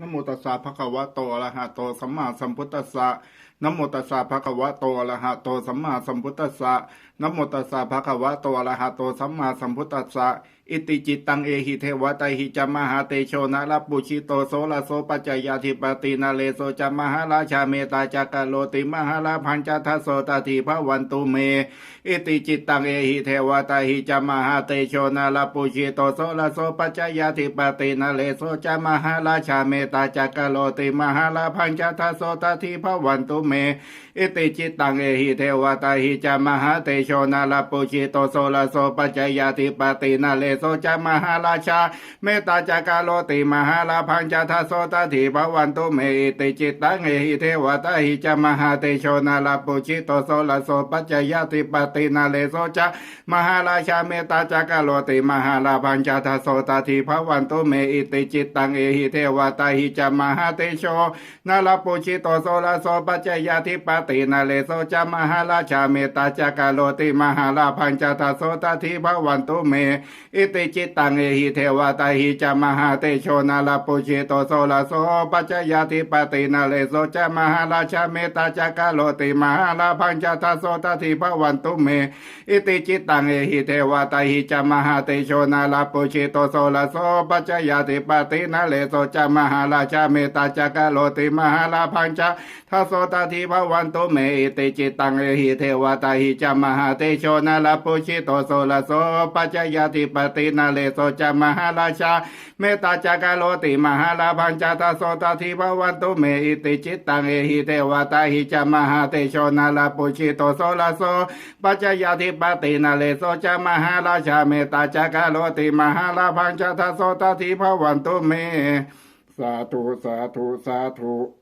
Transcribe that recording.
นโมตัสสะภะคะวะโตอะระหะโตสัมมาสัมพุทธัสสะ นโมตัสสะภะคะวะโตอะระหะโตสัมมาสัมพุทธัสสะนโมตัสสะภะคะวะโตอะระหะโตสัมมาสัมพุทธัสสะอิติจิตตังเอหิเทวะตาหิจามหาเตโชนะลปุชิโตโสลาโสปัจจยาธิปตินาเลโสจามหาราชาเมตาจักกะโลติมหาลาพันจทัสโสตติภวันตุเม อิติจิตตังเอหิเทวะตาหิจามหาเตโชนะลปุชิโตโสลาโสปัจจยาธิปตินาเลโสจามหาราชาเมตาจักกะโลติมหาลาพันจทัสโสตติภวันตุเมอิติจิตังเอหิเทวตาหิจามหาเตโชนะลปุชิโตโสลาโสปัจจยาธิปตินาเลโสจามหาราชา เมตตาจักกะโลติมหาลาพันจทัสโสตติภวันตุเมอิติจิตังเอหิเทวตาหิจามหาเตโชนะลปุชิโตโสลาโสปัจจยาธิปตินาเลโสจามหาราชาเมตตาจักกะโลติมหาลาพันจทัสโสตติภวันตุเมอิติจิตังเอหิเทวตาหิจามหาเตโชนะลปุชิโตโสลาโสปัจจยาธิปตินาเลโสจามหาราชาเมตาจักกะโลติมหาลาพันจทัสโสตติภวันตุเม อิติจิตตังเอหิเทวตาหิจามหาเตโชนาลาปุชิโตโสลาโสปัจจยาธิปตินาเลโสจามหาราชาเมตาจักกะโลติมหาลาพันจทัสโสตติภวันตุเม อิติจิตตังเอหิเทวตาหิจามหาเตโชนาลาปุชิโตโสลาโสปัจจยาธิปตินาเลโสจามหาราชาเมตาจักกะโลติมหาลาพันจทัสโสตติภวันตุเมติจิตตังเอหิเทวตาหิจามหาเตโชนาลปุชิโตโสลโสปัจจยาธิปตินาเลโสจามหาราชา เมตตาจักโลติมหาลาพันจทัสโสตติภวันตุเมติจิตตังเอหิเทวตาหิจามหาเตโชนาลปุชิโตโสลโสปัจจยาธิปตินาเลโสจามหาราชา เมตตาจักโลติมหาลาพันจทัสโสตติภวันตุเมสาธุสาธุสาธุ